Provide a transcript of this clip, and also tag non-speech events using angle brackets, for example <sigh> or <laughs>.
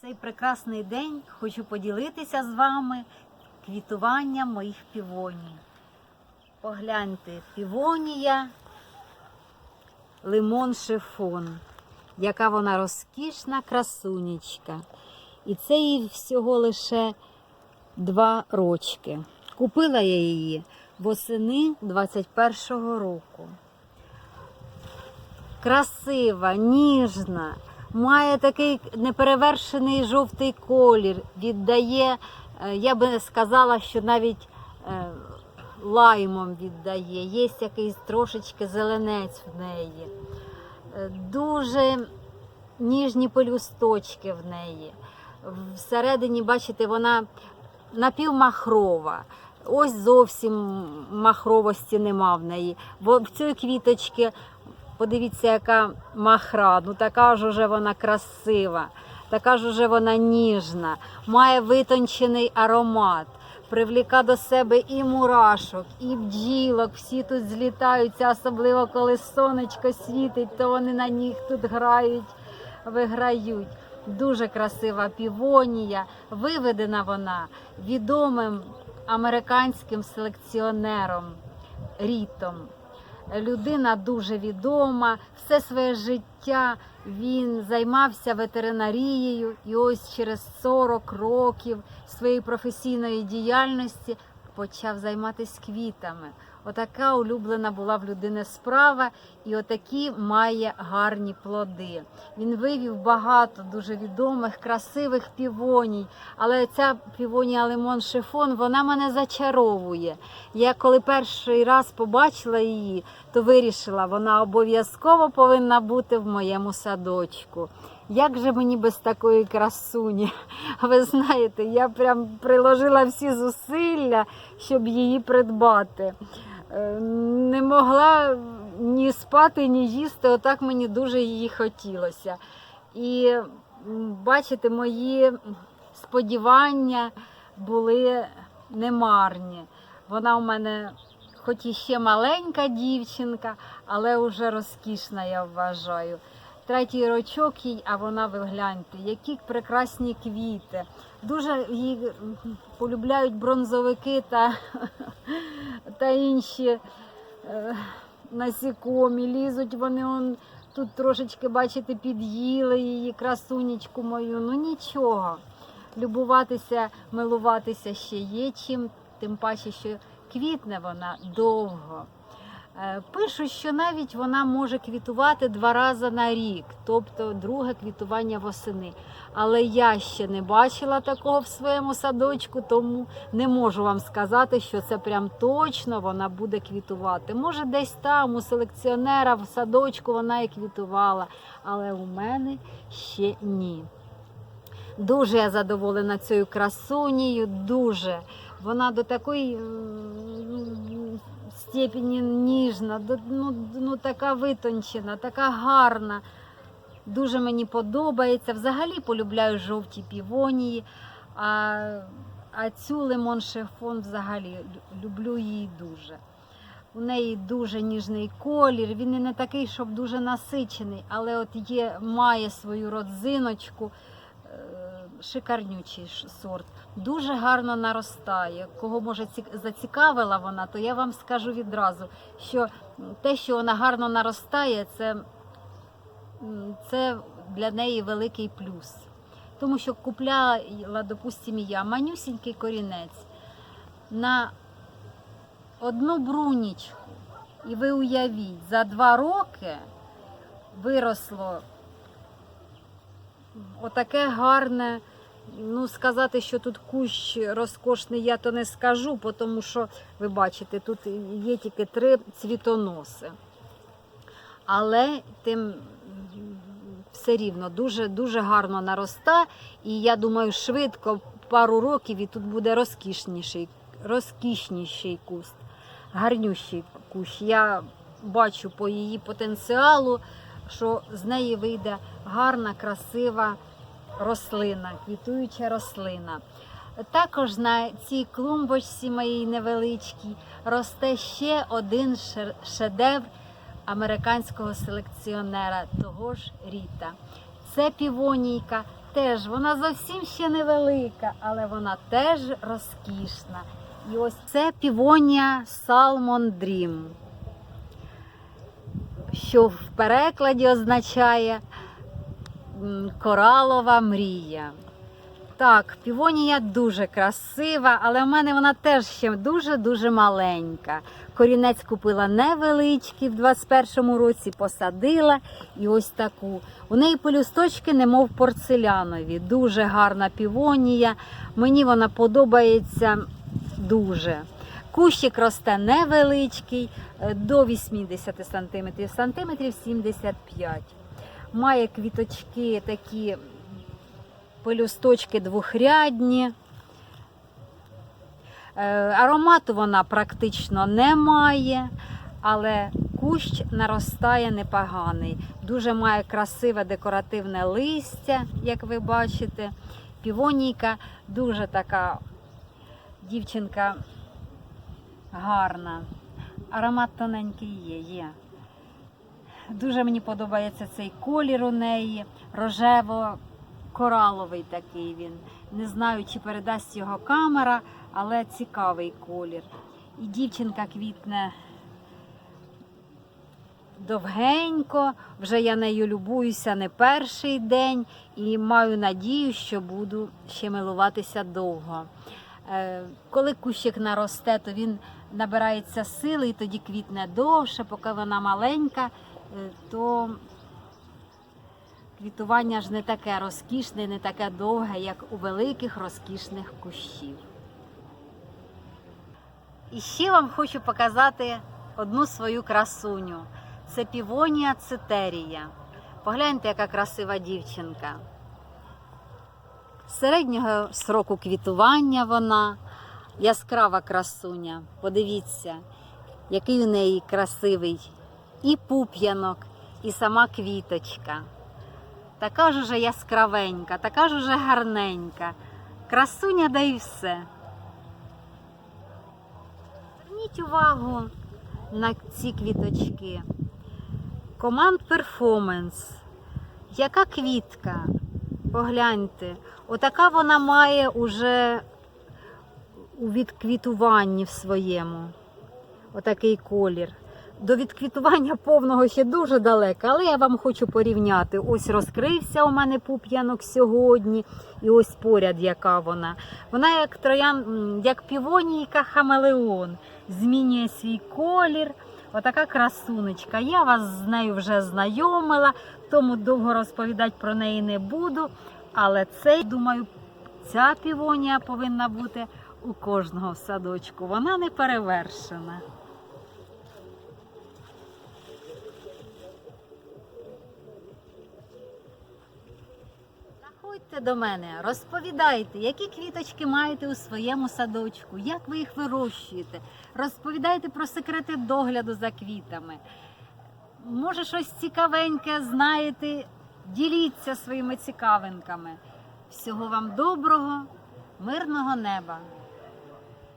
Цей прекрасний день хочу поділитися з вами квітуванням моїх півоній. Погляньте, півонія, лимон шифон, яка вона розкішна красунечка. І це їй всього лише два рочки. Купила я її восени 21-го року. Красива, ніжна, має такий неперевершений жовтий колір, віддає, е, я би сказала, що навіть е, лаймом віддає, є якийсь трошечки зеленець в неї. Е, Дуже ніжні пелюсточки в неї. Всередині, бачите, вона напівмахрова. Ось зовсім махровості нема в неї. Бо в цій квіточці, подивіться, яка махра, ну така ж уже вона красива, така ж уже вона ніжна, має витончений аромат. Привліка до себе і мурашок, і бджілок. Всі тут злітаються, особливо коли сонечко світить, то вони на них тут грають, виграють. Дуже красива півонія. Виведена вона відомим американським селекціонером Рітом. Людина дуже відома. Все своє життя він займався ветеринарією, і ось через 40 років своєї професійної діяльності почав займатися квітами. Отака улюблена була в людини справа, і отакі має гарні плоди. Він вивів багато дуже відомих, красивих півоній. Але ця півонія лимон шифон вона мене зачаровує. Я коли перший раз побачила її, то вирішила, вона обов'язково повинна бути в моєму садочку. Як же мені без такої красуні? <laughs> Ви знаєте, я прям приложила всі зусилля, щоб її придбати. Е, Не могла ні спати, ні їсти. Отак мені дуже її хотілося. І бачите, мої сподівання були немарні. Вона у мене, хоч і ще маленька дівчинка, але вже розкішна, я вважаю. Третій рочок їй, а вона ви гляньте, які прекрасні квіти. Дуже її полюбляють бронзовики та, та інші е, насікомі. Лізуть вони он, тут трошечки, бачите, під'їли її, красунечку мою. Ну нічого. Любуватися, милуватися ще є чим, тим паче, що квітне вона довго. Е, Пишуть, що навіть вона може квітувати два рази на рік, тобто друге квітування восени. Але я ще не бачила такого в своєму садочку, тому не можу вам сказати, що це прям точно вона буде квітувати. Може, десь там у селекціонера в садочку вона і квітувала, але у мене ще ні. Дуже я задоволена цією красунею, дуже. Вона до такої степені ніжна, ну, ну, така витончена, така гарна. Дуже мені подобається. Взагалі полюбляю жовті півонії. А, а цю лимон шифон взагалі люблю її дуже. У неї дуже ніжний колір. Він і не такий, щоб дуже насичений, але от є, має свою родзиночку. Шикарнючий сорт. Дуже гарно наростає. Кого може зацікавила вона, то я вам скажу відразу, що те, що вона гарно наростає, це, це для неї великий плюс. Тому що купляла, допустимо, я манюсінький корінець на одну брунічку. І ви уявіть, за два роки виросло отаке гарне. Ну, сказати, що тут кущ розкошний, я то не скажу, тому що, ви бачите, тут є тільки три цвітоноси. Але тим все рівно дуже, дуже гарно нароста. І я думаю, швидко, пару років, і тут буде розкішніший, розкішніший куст, гарнющий кущ. Я бачу по її потенціалу, що з неї вийде гарна, красива рослина, квітуюча рослина. Також на цій клумбочці моїй невеличкій росте ще один шедевр американського селекціонера, того ж Ріта. Це півонійка теж вона зовсім ще невелика, але вона теж розкішна. І ось це півонія Salmon Dream, що в перекладі означає коралова мрія. Так, півонія дуже красива, але в мене вона теж ще дуже-дуже маленька. Корінець купила невеличкий в 21-му році, посадила і ось таку. У неї полюсточки, немов порцелянові. Дуже гарна півонія. Мені вона подобається дуже. Кущик росте невеличкий, е, до 80 см, сантиметрів 75 Має квіточки такі пелюсточки двохрядні. Е, Аромату вона практично не має, але кущ наростає непоганий. Дуже має красиве декоративне листя, як ви бачите. Півонійка дуже така дівчинка гарна. Аромат тоненький є, є. Дуже мені подобається цей колір у неї, рожево-кораловий такий він. Не знаю, чи передасть його камера, але цікавий колір. І дівчинка квітне довгенько, вже я нею любуюся не перший день і маю надію, що буду ще милуватися довго. Е, Коли кущик наросте, то він набирається сили і тоді квітне довше, поки вона маленька, то квітування ж не таке розкішне, не таке довге, як у великих розкішних кущів. І ще вам хочу показати одну свою красуню. Це півонія цитерія. Погляньте, яка красива дівчинка. Середнього сроку квітування вона, яскрава красуня. Подивіться, який у неї красивий і пуп'янок, і сама квіточка. Така ж уже яскравенька, така ж уже гарненька. Красуня да й все. Зверніть увагу на ці квіточки. Команд Performance. Яка квітка? Погляньте, отака вона має уже у відквітуванні в своєму. Отакий колір. До відквітування повного ще дуже далеко, але я вам хочу порівняти. Ось розкрився у мене пуп'янок сьогодні, і ось поряд, яка вона. Вона як троян, як півонійка хамелеон, змінює свій колір. Отака красунечка. Я вас з нею вже знайомила, тому довго розповідати про неї не буду. Але це, думаю, ця півонія повинна бути у кожного садочку. Вона не перевершена. Заходьте до мене, розповідайте, які квіточки маєте у своєму садочку, як ви їх вирощуєте. Розповідайте про секрети догляду за квітами. Може, щось цікавеньке знаєте, діліться своїми цікавинками. Всього вам доброго, мирного неба!